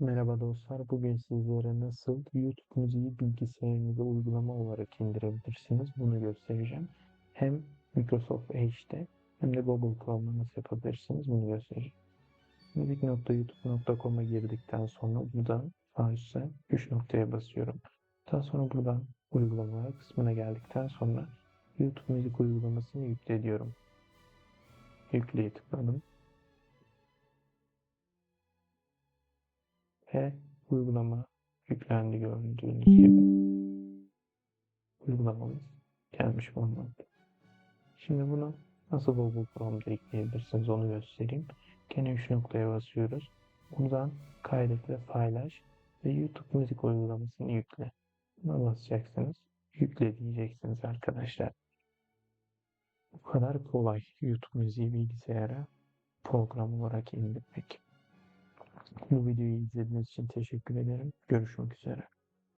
Merhaba dostlar. Bugün sizlere nasıl YouTube müziği bilgisayarınıza uygulama olarak indirebilirsiniz bunu göstereceğim. Hem Microsoft Edge'de hem de Google Chrome'da nasıl yapabilirsiniz bunu göstereceğim. Müzik.youtube.com'a girdikten sonra buradan sağ üstte 3 noktaya basıyorum. Daha sonra buradan uygulamalar kısmına geldikten sonra YouTube müzik uygulamasını yükle diyorum. Yükleye tıkladım. Ve uygulama yüklendi gördüğünüz gibi. Uygulamamız gelmiş bulunmakta. Şimdi bunu nasıl Google Chrome'da ekleyebilirsiniz onu göstereyim. Gene 3 noktaya basıyoruz. Buradan kaydet ve paylaş ve YouTube müzik uygulamasını yükle. Buna basacaksınız. Yükle diyeceksiniz arkadaşlar. Bu kadar kolay YouTube müziği bilgisayara program olarak indirmek. Bu videoyu izlediğiniz için teşekkür ederim. Görüşmek üzere.